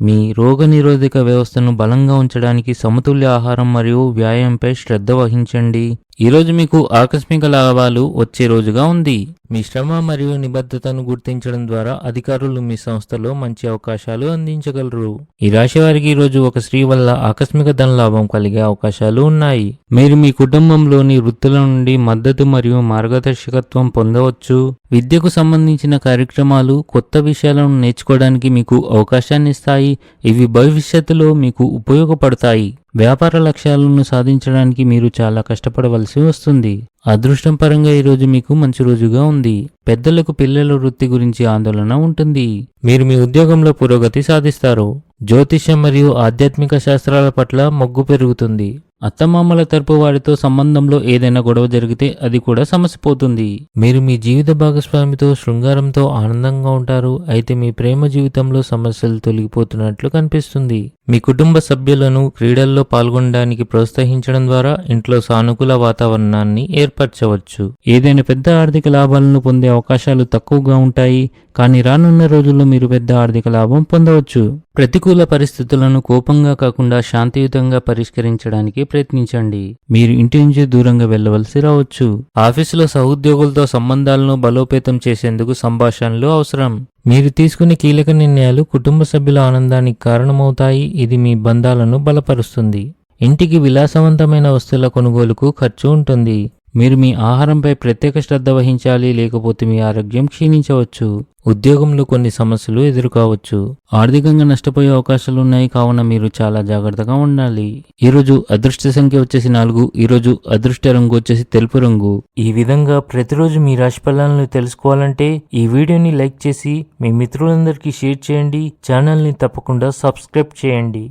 మీ రోగనిరోధక వ్యవస్థను బలంగా ఉంచడానికి సమతుల్య ఆహారం మరియు వ్యాయామంపై శ్రద్ధ వహించండి. ఈరోజు మీకు ఆకస్మిక లాభాలు వచ్చే రోజుగా ఉంది. మీ శ్రమ మరియు నిబద్ధతను గుర్తించడం ద్వారా అధికారులు మీ సంస్థలో మంచి అవకాశాలు అందించగలరు. ఈ రాశి వారికి ఈ రోజు ఒక స్త్రీ వల్ల ఆకస్మిక ధన లాభం కలిగే అవకాశాలు ఉన్నాయి. మీరు మీ కుటుంబంలోని వృత్తుల నుండి మద్దతు మరియు మార్గదర్శకత్వం పొందవచ్చు. విద్యకు సంబంధించిన కార్యక్రమాలు కొత్త విషయాలను నేర్చుకోవడానికి మీకు అవకాశాన్ని ఇస్తాయి. ఇవి భవిష్యత్తులో మీకు ఉపయోగపడతాయి. వ్యాపార లక్ష్యాలను సాధించడానికి మీరు చాలా కష్టపడవలసి వస్తుంది. అదృష్టం పరంగా ఈరోజు మీకు మంచి రోజుగా ఉంది. పెద్దలకు పిల్లల వృత్తి గురించి ఆందోళన ఉంటుంది. మీరు మీ ఉద్యోగంలో పురోగతి సాధిస్తారు. జ్యోతిష్యం మరియు ఆధ్యాత్మిక శాస్త్రాల పట్ల మొగ్గు పెరుగుతుంది. అత్తమామల తరపు వారితో సంబంధంలో ఏదైనా గొడవ జరిగితే అది కూడా సమస్య పోతుంది. మీరు మీ జీవిత భాగస్వామితో శృంగారంతో ఆనందంగా ఉంటారు. అయితే మీ ప్రేమ జీవితంలో సమస్యలు తొలగిపోతున్నట్లు కనిపిస్తుంది. మీ కుటుంబ సభ్యులను క్రీడల్లో పాల్గొనడానికి ప్రోత్సహించడం ద్వారా ఇంట్లో సానుకూల వాతావరణాన్ని ఏర్పరచవచ్చు. ఏదైనా పెద్ద ఆర్థిక లాభాలను పొందే అవకాశాలు తక్కువగా ఉంటాయి. కానీ రానున్న రోజుల్లో మీరు పెద్ద ఆర్థిక లాభం పొందవచ్చు. ప్రతికూల ప్రతికూల పరిస్థితులను కోపంగా కాకుండా శాంతియుతంగా పరిష్కరించడానికి ప్రయత్నించండి. మీరు ఇంటి నుంచి దూరంగా వెళ్ళవలసి రావచ్చు. ఆఫీసులో సహోద్యోగులతో సంబంధాలను బలోపేతం చేసేందుకు సంభాషణలు అవసరం. మీరు తీసుకునే కీలక నిర్ణయాలు కుటుంబ సభ్యుల ఆనందానికి కారణమవుతాయి. ఇది మీ బంధాలను బలపరుస్తుంది. ఇంటికి విలాసవంతమైన వస్తువుల కొనుగోలుకు ఖర్చు ఉంటుంది. మీరు మీ ఆహారంపై ప్రత్యేక శ్రద్ధ వహించాలి లేకపోతే మీ ఆరోగ్యం క్షీణించవచ్చు. ఉద్యోగంలో కొన్ని సమస్యలు ఎదుర్కోవచ్చు. ఆర్థికంగా నష్టపోయే అవకాశాలు ఉన్నాయి కావున మీరు చాలా జాగ్రత్తగా ఉండాలి. ఈరోజు అదృష్ట సంఖ్య వచ్చేసి నాలుగు ఈరోజు అదృష్ట రంగు వచ్చేసి తెలుపు రంగు. ఈ విధంగా ప్రతిరోజు మీ రాశి ఫలాలను తెలుసుకోవాలంటే ఈ వీడియోని లైక్ చేసి మీ మిత్రులందరికీ షేర్ చేయండి ఛానల్ని తప్పకుండా సబ్స్క్రైబ్ చేయండి.